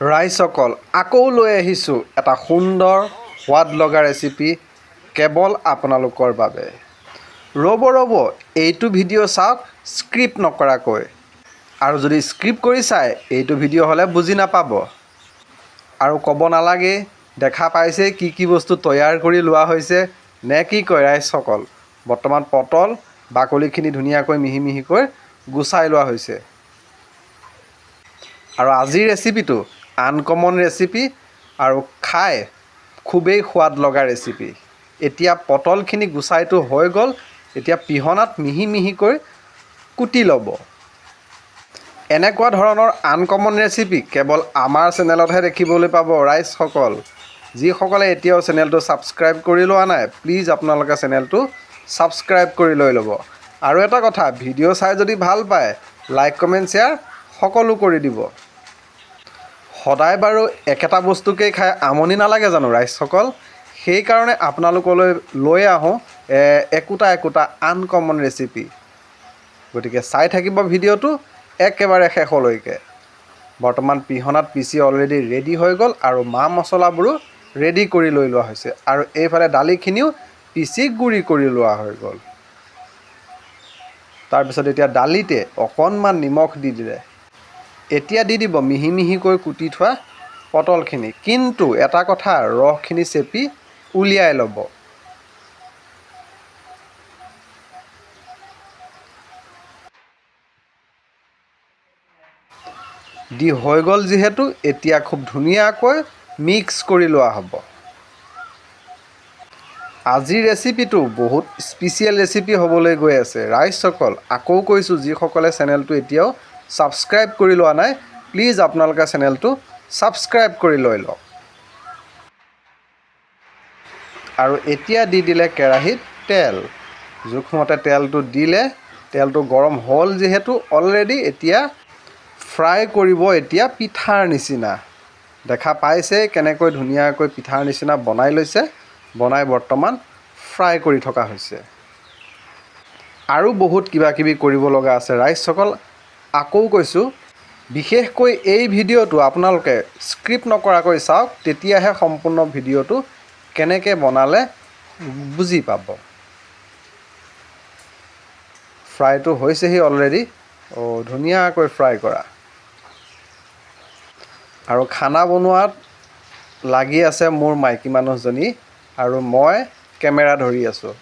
ৰাইজসকল আকৌ লৈ আহিছোঁ এটা সুন্দৰ সোৱাদ লগা ৰেচিপি কেৱল আপোনালোকৰ বাবে। ৰ'ব ৰ'ব, এইটো ভিডিঅ' চাওক স্ক্ৰিপ্ট নকৰাকৈ। আৰু যদি স্ক্ৰিপ্ট কৰি চায় এইটো ভিডিঅ' হ'লে বুজি নাপাব। আৰু ক'ব নালাগে, দেখা পাইছে কি কি বস্তু তৈয়াৰ কৰি লোৱা হৈছে, নে কি কয় ৰাইজসকল বৰ্তমান পটল, বাকলিখিনি ধুনীয়াকৈ মিহি মিহিকৈ গুচাই লোৱা হৈছে। আৰু আজিৰ ৰেচিপিটো আনকমন ৰেচিপি আৰু খাই খুবেই সোৱাদ লগা ৰেচিপি এতিয়া পটলখিনি গুচাইটো হৈ গ'ল এতিয়া পিহনাত মিহি মিহিকৈ কুটি ল'ব। এনেকুৱা ধৰণৰ আনকমন ৰেচিপি কেৱল আমাৰ চেনেলতহে দেখিবলৈ পাব ৰাইজসকল যিসকলে এতিয়াও চেনেলটো ছাবস্ক্ৰাইব কৰি লোৱা নাই প্লিজ আপোনালোকে চেনেলটো ছাবস্ক্ৰাইব কৰি লৈ ল'ব। আৰু এটা কথা ভিডিঅ' চাই যদি ভাল পায় লাইক কমেণ্ট শ্বেয়াৰ সকলো কৰি দিব। সদায় বাৰু একেটা বস্তুকেই খাই আমনি নালাগে জানো, ৰাইজসকল? সেইকাৰণে আপোনালোকলৈ লৈ আহোঁ একোটা একোটা আনকমন ৰেচিপি গতিকে চাই থাকিব ভিডিঅ'টো একেবাৰে শেষলৈকে। বৰ্তমান পিহনাত পিচি অলৰেডি ৰেডি হৈ গ'ল আৰু মা মছলাবোৰো ৰেডি কৰি লৈ লোৱা হৈছে। আৰু এইফালে দালিখিনিও পিচি গুড়ি কৰি লোৱা হৈ গ'ল। তাৰপিছত এতিয়া দালিতে অকণমান নিমখ দি দিলে। এতিয়া দি দিব মিহি মিহিকৈ কুটি থোৱা পটলখিনি। কিন্তু এটা কথা ৰসখিনি চেপি উলিয়াই ল'ব। দি হৈ গ'ল যিহেতু এতিয়া খুব ধুনীয়াকৈ মিক্স কৰি লোৱা হ'ব। আজিৰ ৰেচিপিটো বহুত স্পেচিয়েল ৰেচিপি হ'বলৈ গৈ আছে। ৰাইজসকল আকৌ কৈছোঁ যিসকলে চেনেলটো এতিয়াও ছাবস্ক্ৰাইব কৰি লোৱা নাই প্লিজ আপোনালোকে চেনেলটো ছাবস্ক্ৰাইব কৰি লৈ লওক। আৰু এতিয়া দি দিলে কেৰাহীত তেল। জোখমতে তেলটো দিলে তেলটো গৰম হ'ল যিহেতু অলৰেডি এতিয়া ফ্ৰাই কৰিব এতিয়া পিঠাৰ নিচিনা। দেখা পাইছে কেনেকৈ ধুনীয়াকৈ পিঠাৰ নিচিনা বনাই লৈছে বনাই বৰ্তমান ফ্ৰাই কৰি থকা হৈছে। আৰু বহুত কিবা কিবি কৰিব লগা আছে ৰাইজসকল আকৌ কৈছোঁ বিশেষকৈ এই ভিডিঅ'টো আপোনালোকে স্ক্ৰিপ্ট নকৰাকৈ চাওক তেতিয়াহে সম্পূৰ্ণ ভিডিঅ'টো কেনেকৈ বনালে বুজি পাব। ফ্ৰাইটো হৈছেহি অলৰেডি অঁ ধুনীয়াকৈ ফ্ৰাই কৰা। আৰু খানা বনোৱাত লাগি আছে মোৰ মাইকী মানুহজনী আৰু মই কেমেৰা ধৰি আছোঁ।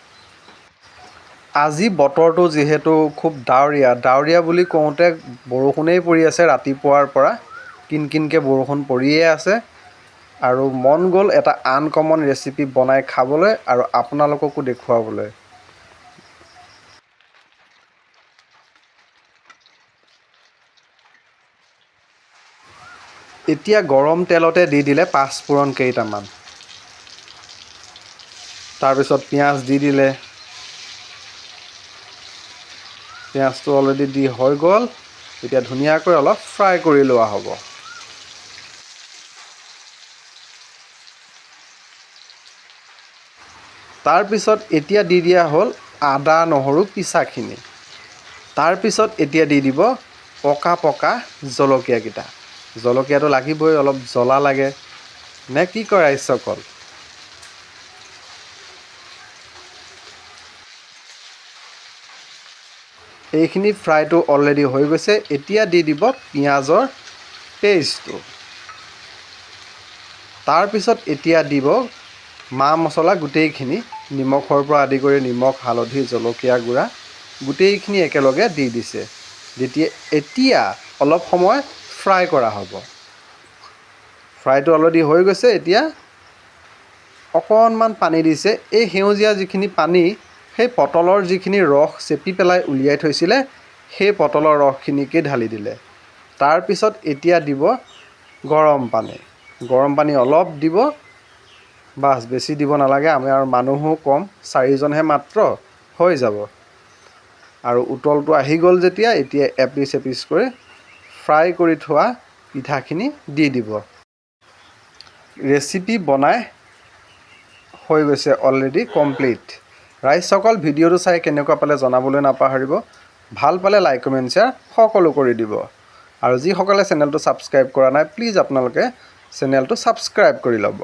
আজি বতৰটো যিহেতু খুব ডাৱৰীয়া ডাৱৰীয়া বুলি কওঁতে বৰষুণেই পৰি আছে ৰাতিপুৱাৰ পৰা। কিন কিনকৈ বৰষুণ পৰিয়ে আছে আৰু মন গ'ল এটা আনকমন ৰেচিপি বনাই খাবলৈ আৰু আপোনালোককো দেখুৱাবলৈ। এতিয়া গৰম তেলতে দি দিলে পাঁচফোৰণ কেইটামান। তাৰপিছত পিঁয়াজ দি দিলে। পিঁয়াজটো অলৰেডি দি হৈ গ'ল। এতিয়া ধুনীয়াকৈ অলপ ফ্ৰাই কৰি লোৱা হ'ব। তাৰপিছত এতিয়া দি দিয়া হ'ল আদা নহৰু পিচাখিনি তাৰপিছত এতিয়া দি দিব পকা পকা জলকীয়াকেইটা। জলকীয়াটো লাগিবই অলপ জ্বলা লাগে। নে কি কয় ৰাইজসকল এইখিনি ফ্ৰাইটো অলৰেডি হৈ গৈছে। এতিয়া দি দিব পিঁয়াজৰ পেষ্টটো তাৰপিছত এতিয়া দিব মা মছলা গোটেইখিনি নিমখৰ পৰা আদি কৰি নিমখ হালধি জলকীয়া গুড়া গোটেইখিনি একেলগে দি দিছে। যেতিয়া এতিয়া অলপ সময় ফ্ৰাই কৰা হ'ব। ফ্ৰাইটো অলৰেডি হৈ গৈছে এতিয়া অকণমান পানী দিছে। এই সেউজীয়া যিখিনি পানী সেই পটলৰ যিখিনি ৰস চেপি পেলাই উলিয়াই থৈছিলে সেই পটলৰ ৰসখিনিকে ঢালি দিলে। তাৰপিছত এতিয়া দিব গৰম পানী। গৰম পানী অলপ দিব বাছ বেছি দিব নালাগে আমাৰ মানুহো কম চাৰিজনহে মাত্ৰ হৈ যাব। আৰু উতলটো আহি গ'ল যেতিয়া এতিয়া এপিচ এপিচ কৰি ফ্ৰাই কৰি থোৱা পিঠাখিনি দি দিব। ৰেচিপি বনাই হৈ গৈছে অলৰেডি কমপ্লিট ৰাইজসকল ভিডিঅ'টো চাই কেনেকুৱা পালে জনাবলৈ নাপাহৰিব, ভালো পালে লাইক কমেণ্ট শ্বেয়াৰ সকলো কৰি দিব। আৰু যিসকলে চেনেলটো ছাবস্ক্ৰাইব কৰা নাই প্লিজ আপোনালোকে চেনেলটো ছাবস্ক্ৰাইব কৰি ল'ব।